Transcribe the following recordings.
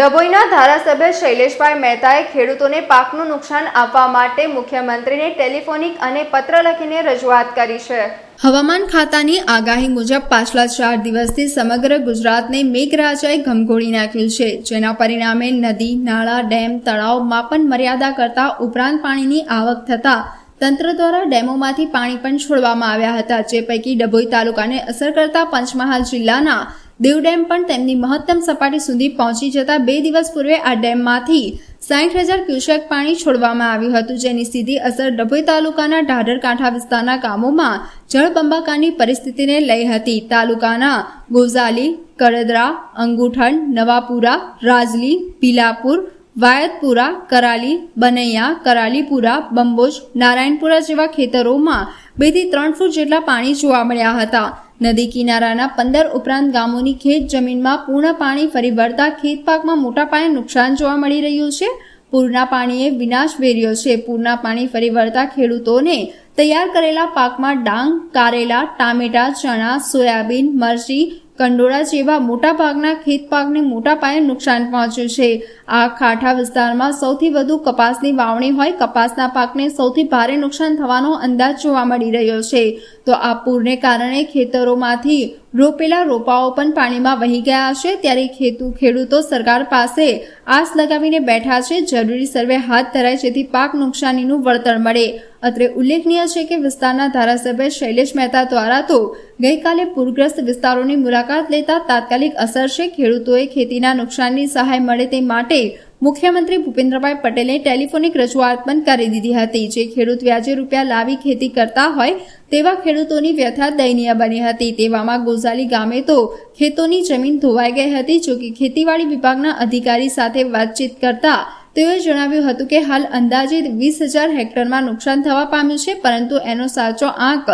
ડભોઈના ધારાસભ્ય શૈલેષભાઈ મહેતાએ ખેડૂતોને પાકનું નુકસાન આપવા માટે મુખ્યમંત્રીને ટેલિફોનિક અને પત્ર લખીને રજૂઆત કરી છે. હવામાન ખાતાની આગાહી મુજબ પાછલા ચાર દિવસથી સમગ્ર ગુજરાતને મેઘરાજાએ ઘમઘોળી નાખ્યું છે, જેના પરિણામે નદી, નાળા, ડેમ, તળાવ માપન મર્યાદા કરતા ઉપરાંત પાણીની આવક થતા તંત્ર દ્વારા ડેમોમાંથી પાણી પણ છોડવામાં આવ્યા હતા, જે પૈકી ડભોઈ તાલુકાને અસર કરતા પંચમહાલ જિલ્લાના દેવ ડેમ પણ તેમની મહત્તમ સપાટી સુધી પહોંચી જતા બે દિવસ પૂર્વે આ ડેમમાંથી સાઠ હજાર ક્યુસેક પાણી છોડવામાં આવ્યું હતું, જેની સીધી અસર ડભોઈ તાલુકાના ઢાઢર કાંઠા વિસ્તારના ગામોમાં જળબંબાકારની પરિસ્થિતિને લઈ હતી. તાલુકાના ગોઝાલી કડદરા અંગુઠણ નવાપુરા, રાજલી, ભીલાપુર, વાયતપુરા, કરાલી, બનૈયા, કરાલીપુરા, બંબોજ, નારાયણપુરા જેવા ખેતરોમાં બેથી ત્રણ ફૂટ જેટલા પાણી જોવા મળ્યા હતા. નદી કિનારાના પંદર ઉપરાંત ગામોની ખેત જમીનમાં પૂર્ણ પાણી ફરી વળતા ખેત પાકમાં મોટા પાયે નુકસાન જોવા મળી રહ્યું છે. પૂરના પાણીએ વિનાશ વેર્યો છે. પૂરના પાણી ફરી વળતા ખેડૂતોને તૈયાર કરેલા પાકમાં ડાંગ, કારેલા, ટામેટા, ચણા, સોયાબીન, મરચી કંડોળા જેવા મોટા ભાગના ખેત પાકને મોટા પાયે નુકસાન પહોંચ્યું છે. આ ખાઠા વિસ્તારમાં સૌથી વધુ કપાસની વાવણી હોય કપાસના પાકને સૌથી ભારે નુકસાન થવાનો અંદાજ જોવા મળી રહ્યો છે. તો આ પૂરને કારણે ખેતરોમાંથી રોપેલા રોપાઓ પણ પાણીમાં વહી ગયા છે. ત્યારે ખેતુ, ખેડૂતો સરકાર પાસે આસ લગાવીને બેઠા છે. જરૂરી સર્વે હાથ ધરાય જેથી પાક નુકસાનીનું વળતર મળે. અત્રે ઉલ્લેખનીય છે કે વિસ્તારના ધારાસભ્ય શૈલેષ મહેતા દ્વારા તો ગઈકાલે પૂરગ્રસ્ત વિસ્તારોની મુલાકાત લેતા તાત્કાલિક અસર છે. ખેડૂતોએ ખેતીના નુકસાનની સહાય મળે તે માટે મુખ્યમંત્રી ભૂપેન્દ્રભાઈ પટેલે ટેલિફોનિક રજૂઆત પણ કરી દીધી હતી. જે ખેડૂત વ્યાજે રૂપિયા લાવી ખેતી કરતા હોય તેવા ખેડૂતોની વ્યથા દયનીય બની હતી. તેવામાં ગોઝાલી ગામે તો ખેતોની જમીન ધોવાઈ ગઈ હતી, જો કે ખેતીવાડી વિભાગના અધિકારી સાથે વાતચીત કરતા તેઓએ જણાવ્યું હતું કે હાલ અંદાજે વીસ હજાર હેક્ટરમાં નુકસાન થવા પામ્યું છે, પરંતુ એનો સાચો આંક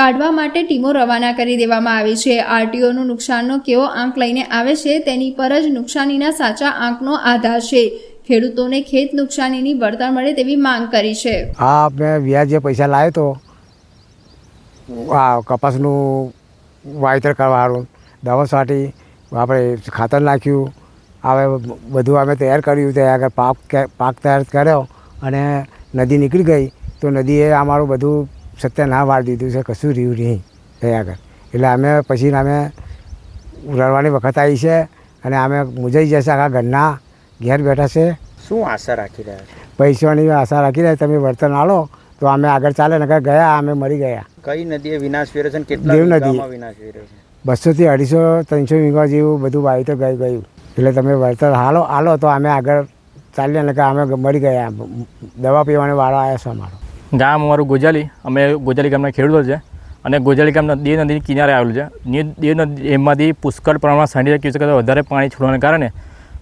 કાઢવા માટે ટીમો રવાના કરી દેવામાં આવી છે. આરટીઓનું નુકસાનનો કેવો આંક લઈને આવે છે તેની પર જ નુકસાનીના સાચા આંકનો આધાર છે. ખેડૂતોને ખેત નુકસાનીની વળતર મળે તેવી માંગ કરી છે. આ મેં વ્યાજ પૈસા લાવ્યો તો, આ કપાસનું વાવેતર કરવાનું દવા છાંટી, આપણે ખાતર નાખ્યું. હવે બધું અમે તૈયાર કર્યું ત્યાં આગળ પાક પાક તૈયાર કર્યો અને નદી નીકળી ગઈ. તો નદીએ અમારું બધું સત્યનાશ વાળ દીધું છે કશું રહ્યું નહીં ત્યાં આગળ. એટલે અમે પછી અમે રડવાની વખત આવી છે અને અમે મુજાઈ જશે આખા ઘરના ઘેર બેઠા છે. શું આશા રાખી રહ્યા છો? પૈસાની આશા રાખી રહ્યા તમે વર્તન આલો તો અમે આગળ ચાલે ને ગયા અમે મરી ગયા. કઈ નદીએ વિનાશ વેરો છે કેટલા દેવ નદી. બસોથી અઢીસો ત્રણસો વીઘા જેવું બધું વાવેતર ગઈ ગયું. એટલે તમે વળતર હાલો હાલો તો અમે આગળ ચાલીએ ને કે અમે મરી ગયા. દવા પીવાનો વાળો આવ્યો છે અમારો. ગામ અમારું ગોજાલી, અમે ગોજાલી ગામના ખેડૂતો છે. અને ગોજાલી ગામ દેવ નદીની કિનારે આવેલું છે. દેવ નદી, એમાંથી પુષ્કળ પ્રમાણમાં સાઠ ક્યુસેક કરતાં વધારે પાણી છોડવાને કારણે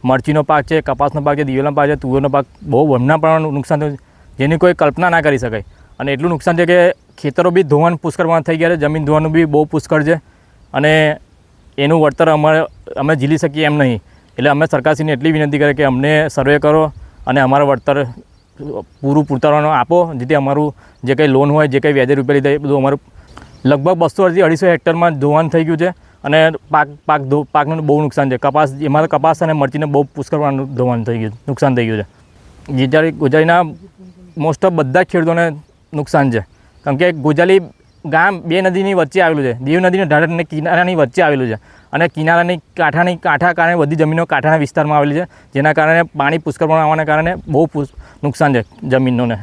મરચીનો પાક છે, કપાસનો પાક છે, દિવેલાનો પાક છે, તુવેરનો પાક બહુ બમણા પ્રમાણનું નુકસાન થયું જેની કોઈ કલ્પના ના કરી શકાય. અને એટલું નુકસાન છે કે ખેતરો બી ધોવાનું પુષ્કળમાં થઈ ગયા છે. જમીન ધોવાનું બી બહુ પુષ્કળ છે. અને એનું વળતર અમારે, અમે ઝીલી શકીએ એમ નહીં. એટલે અમે સરકારશ્રીને એટલી વિનંતી કરીએ કે અમને સર્વે કરો અને અમારા વળતર પૂરું પૂરતાવાનું આપો, જેથી અમારું જે કંઈ લોન હોય, જે કંઈ વ્યાજે રૂપિયા લીધા એ બધું અમારું લગભગ બસોથી અઢીસો હેક્ટરમાં ધોવાણ થઈ ગયું છે અને પાક પાક ધો પાકનું બહુ નુકસાન છે. કપાસ એમાં કપાસ અને મરચીને બહુ પુષ્કળ પ્રમાણનું ધોવાણ થઈ ગયું નુકસાન થઈ ગયું છે. ગુજરાતી ગુજરાતીના મોસ્ટ ઓફ બધા જ ખેડૂતોને નુકસાન છે. કારણ કે ગોજાલી ગામ બે નદીની વચ્ચે આવેલું છે. દીવ નદીના ઢાળ કિનારાની વચ્ચે આવેલું છે. અને કિનારાની કાંઠાની કાંઠા કારણે બધી જમીનો કાંઠાના વિસ્તારમાં આવેલી છે. જેના કારણે પાણી પુષ્કળ પ્રમાણમાં આવવાના કારણે બહુ નુકસાન છે જમીનોને.